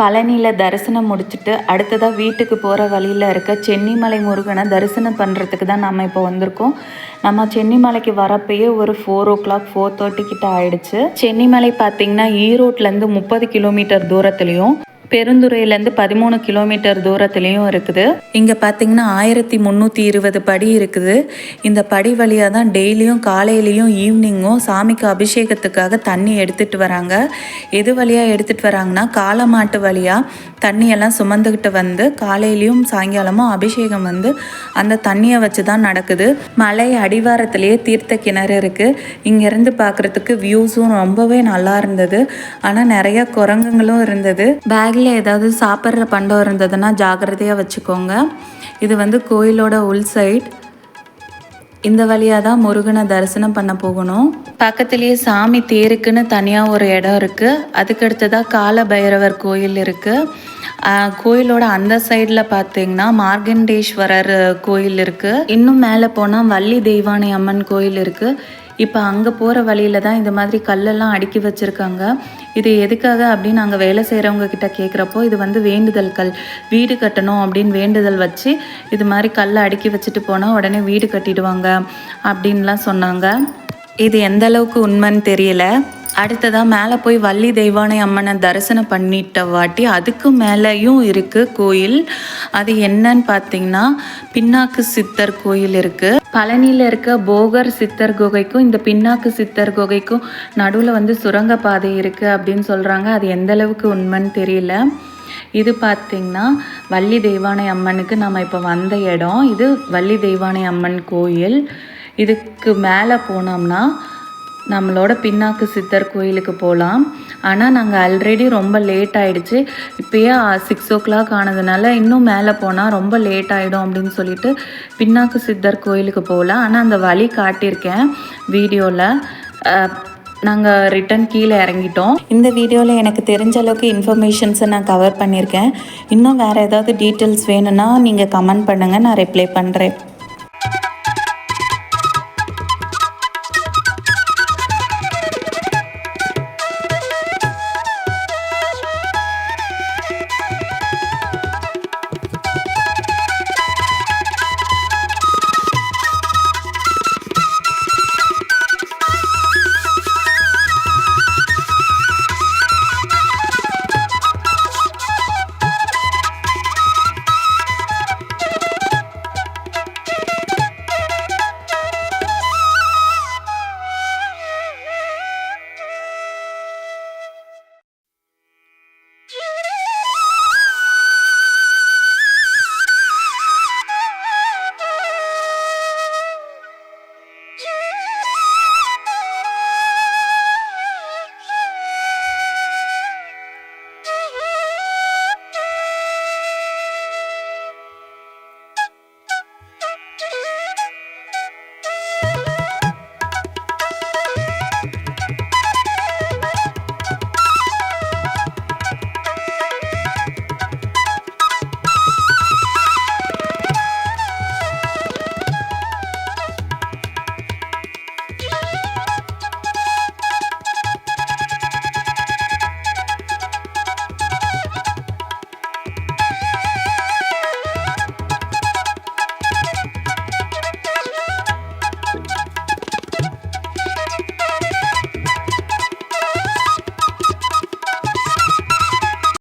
பழனியில் தரிசனம் முடிச்சுட்டு அடுத்ததாக வீட்டுக்கு போகிற வழியில் இருக்க சென்னிமலை முருகனை தரிசனம் பண்ணுறதுக்கு தான் நம்ம இப்போ வந்திருக்கோம். நம்ம சென்னிமலைக்கு வரப்பயே ஒரு four o'clock four thirty கிட்ட ஆயிடுச்சு. சென்னிமலை பார்த்தீங்கன்னா ஈரோட்லேருந்து முப்பது கிலோமீட்டர் தூரத்துலேயும் பெருந்துறையிலேருந்து பதிமூணு கிலோமீட்டர் தூரத்துலேயும் இருக்குது. இங்கே பார்த்தீங்கன்னா ஆயிரத்தி முந்நூற்றி இருபது படி இருக்குது. இந்த படி வழியாக தான் டெய்லியும் காலையிலையும் ஈவினிங்கும் சாமிக்கு அபிஷேகத்துக்காக தண்ணி எடுத்துகிட்டு வராங்க. எது வழியாக எடுத்துகிட்டு வராங்கன்னா காலமாட்டு வழியாக தண்ணியெல்லாம் சுமந்துக்கிட்டு வந்து காலையிலையும் சாயங்காலமும் அபிஷேகம் வந்து அந்த தண்ணியை வச்சு தான் நடக்குது. மலை அடிவாரத்திலேயே தீர்த்த கிணறு இருக்குது இங்கேருந்து பார்க்குறதுக்கு வியூஸும் ரொம்பவே நல்லா இருந்தது. ஆனால் நிறைய குரங்குங்களும் இருந்தது. பேக்கில் ஏதாவது சாப்பிட்ற பண்டம் இருந்ததுன்னா ஜாக்கிரதையாக வச்சுக்கோங்க. இது வந்து கோயிலோட உள் சைட் இந்த வழியாக தான் முருகனை தரிசனம் பண்ண போகணும். பக்கத்துலேயே சாமி தேருக்குன்னு தனியாக ஒரு இடம் இருக்குது அதுக்கு அடுத்ததாக கால பைரவர் கோயில் இருக்குது கோயிலோட அந்த சைடில் பார்த்தீங்கன்னா மார்கண்டேஸ்வரர் கோயில் இருக்குது இன்னும் மேலே போனால் வள்ளி தெய்வானை அம்மன் கோயில் இருக்குது இப்போ அங்கே போகிற வழியில தான் இந்த மாதிரி கல்லெல்லாம் அடுக்கி வச்சுருக்காங்க. இது எதுக்காக அப்படின்னு நாங்கள் வேலை செய்கிறவங்க கிட்ட கேட்குறப்போ இது வந்து வேண்டுதல் கல். வீடு கட்டணும் அப்படின்னு வேண்டுதல் வச்சு இது மாதிரி கல்லை அடுக்கி வச்சுட்டு போனால் உடனே வீடு கட்டிடுவாங்க அப்படின்லாம் சொன்னாங்க. இது எந்த அளவுக்கு உண்மைன்னு தெரியல. அடுத்ததாக மேலே போய் வள்ளி தெய்வானை அம்மனை தரிசனம் பண்ணிட்ட வாட்டி அதுக்கு மேலேயும் இருக்குது கோயில். அது என்னன்னு பார்த்தீங்கன்னா பின்னாக்கு சித்தர் கோயில் இருக்குது பழனியில் இருக்க போகர் சித்தர் குகைக்கும் இந்த பின்னாக்கு சித்தர் குகைக்கும் நடுவில் வந்து சுரங்கப்பாதை இருக்குது அப்படின்னு சொல்கிறாங்க அது எந்த அளவுக்கு உண்மைன்னு தெரியல. இது பார்த்திங்கன்னா வள்ளி தெய்வானை அம்மனுக்கு நம்ம இப்போ வந்த இடம். இது வள்ளி தெய்வானை அம்மன் கோயில். இதுக்கு மேலே போனோம்னா நம்மளோட பின்னாக்கு சித்தர் கோயிலுக்கு போகலாம் ஆனால் நாங்கள் ஆல்ரெடி ரொம்ப லேட் ஆகிடுச்சு இப்போயே சிக்ஸ் ஓ கிளாக் ஆனதுனால இன்னும் மேலே போனால் ரொம்ப லேட் ஆகிடும் அப்படின்னு சொல்லிட்டு பின்னாக்கு சித்தர் கோயிலுக்கு போகல ஆனால் அந்த வழி காட்டியிருக்கேன் வீடியோவில் நாங்கள் ரிட்டன் கீழே இறங்கிட்டோம். இந்த வீடியோவில் எனக்கு தெரிஞ்ச அளவுக்கு இன்ஃபர்மேஷன்ஸை நான் கவர் பண்ணியிருக்கேன். இன்னும் வேறு ஏதாவது டீட்டெயில்ஸ் வேணும்னா நீங்கள் கமெண்ட் பண்ணுங்கள் நான் ரிப்ளை பண்ணுறேன்